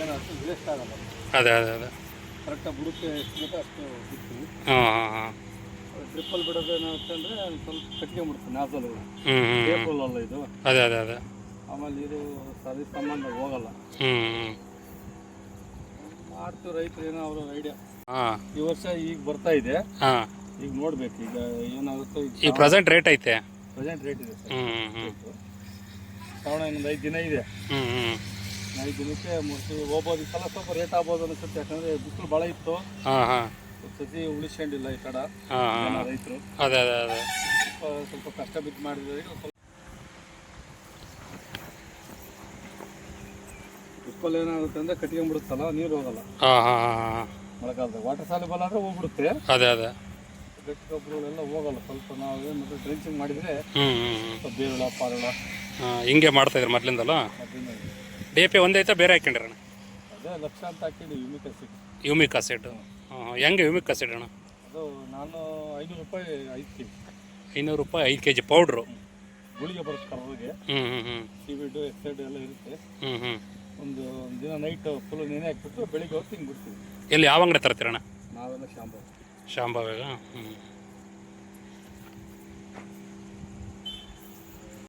ಅದೇ ಅದೇ ಅದೇ. ಕರೆಕ್ಟಾಗಿ ಬುಡಕ್ಕೆ ಎಷ್ಟು ಬೇಕೋ ಅಷ್ಟು ಬಿಡ್ತೀವಿ. ಹಾಂ ಹಾಂ ಹಾಂ. ಡ್ರಿಪ್ಪಲ್ಲಿ ಬಿಡೋದು ಏನಾಗುತ್ತೆ ಅಂದರೆ ಸ್ವಲ್ಪ ಕಟ್ಕೊಂಡ್ಬಿಡುತ್ತೆ ಹ್ಞೂ ಟೇಬಲ್ ಅಲ್ಲ ಇದು. ಅದೇ ಅದೇ ಅದೇ. ಆಮೇಲೆ ಇದು ಸರಿ ಸಂಬಂಧ ಹೋಗಲ್ಲ. ಹ್ಞೂ ಮಾಡ್ತೀವಿ ರೈತರು ಏನೋ ಅವ್ರ ಐಡಿಯಾ ಹಾಂ. ಈ ವರ್ಷ ಈಗ ಬರ್ತಾ ಇದೆ. ಹಾಂ. ಈಗ ನೋಡ್ಬೇಕು ಈಗ ಏನಾಗುತ್ತೋ ಈಗ ಪ್ರೆಸೆಂಟ್ ರೇಟ್ ಐತೆ. ಪ್ರೆಸೆಂಟ್ ರೇಟ್ ಇದೆ ಸರ್. ಹ್ಞೂ ಹ್ಞೂ ಶ್ರಾವಣ ಇನ್ನೊಂದು ಐದು ದಿನ ಇದೆ. ಹ್ಞೂ ಹ್ಞೂ ಐದು ದಿನಕ್ಕೆ ಮುಗಿಸಿ ಹೋಗ್ಬೋದು ಈ ಸಲ ಸ್ವಲ್ಪ ರೇಟ್ ಆಗ್ಬೋದು ಅನಿಸುತ್ತೆ ಯಾಕಂದ್ರೆ ಬಿಸಿಲು ಭಾಳ ಇತ್ತು. ಹಾಂ ಸತಿ ಉಳಿಸ್ಕೊಂಡಿಲ್ಲ ಈ ಕಡೆ. ಜನ ರೈತರು. ಅದೇ ಅದೇ ಅದೇ. ಸ್ವಲ್ಪ ಸ್ವಲ್ಪ ಕಷ್ಟ ಬಿದ್ದು ಮಾಡಿದ್ರೆ ಸ್ವಲ್ಪ ಉಪ್ಪಲ್ಲಿ ಏನಾಗುತ್ತೆ ಅಂದ್ರೆ ಕಟ್ಕೊಂಡ್ಬಿಡುತ್ತಲ್ಲ ನೀರು ಹೋಗಲ್ಲ. ಹಾಂ ಹಾಂ ಹಾಂ ಹಾಂ. ಮಳೆಗಾಲದಾಗ ವಾಟರ್ ಸಾಲಿಬಲ್ ಆದರೆ ಹೋಗ್ಬಿಡುತ್ತೆ. ಅದೇ ಅದೇ. ಗಟ್ಟಿ ಗೊಬ್ಬರಗಳೆಲ್ಲ ಹೋಗಲ್ಲ. ಸ್ವಲ್ಪ ನಾವು ಏನು ಮತ್ತೆ ಡ್ರೆಂಚಿಂಗ್ ಮಾಡಿದರೆ ಹ್ಞೂ ಹ್ಞೂ ಬೇರುಳ ಪಾರುಳ. ಹಿಂಗೆ ಮಾಡ್ತಾ ಇದ್ರೆ ಅದರಿಂದ ಡಿ ಪಿ ಒಂದೇ ಐತೆ ಬೇರೆ ಹಾಕ್ಕೊಂಡಿರಣ? ಅದೇ ಲಕ್ಷ ಅಂತ ಹಾಕಿದ್ದು ಯುಮಿಕ್ ಆಸಿಡ್ ಯೂಮಿಕ್ ಆಸಿಡ್ ಹಾಂ ಹೆಂಗೆ ಯುಮಿಕ್ ಆಸಿಡ್ ಅಣ್ಣ? ಅದು ನಾನು ಐನೂರು ರೂಪಾಯಿ ಐದು ಕೆ ಜಿ ಐನೂರು ರೂಪಾಯಿ ಐದು ಕೆ ಜಿ ಪೌಡ್ರು ಗುಳಿಗೆ ಬರುತ್ತೆ ಕರ್ರಿಗೆ ಹ್ಞೂ ಹ್ಞೂ ಹ್ಞೂ ಎಸ್ ಎಕ್ಸೈಡ್ ಎಲ್ಲ ಇರುತ್ತೆ. ಹ್ಞೂ ಹ್ಞೂ ಒಂದು ಒಂದು ದಿನ ನೈಟ್ ಫುಲ್ ನೆನೆ ಹಾಕ್ಬಿಟ್ಟು ಬೆಳಿಗ್ಗೆ ಹೊತ್ತು ಹಿಂಗೆ ಬಿಡ್ತೀವಿ. ಎಲ್ಲಿ ಯಾವ ಅಂಗಡಿ ತರ್ತೀರಣ್ಣ ನಾವೆಲ್ಲ ಶಾಂಪ ಶಾಂಭಾವ್ಯಾಗ ಹ್ಞೂ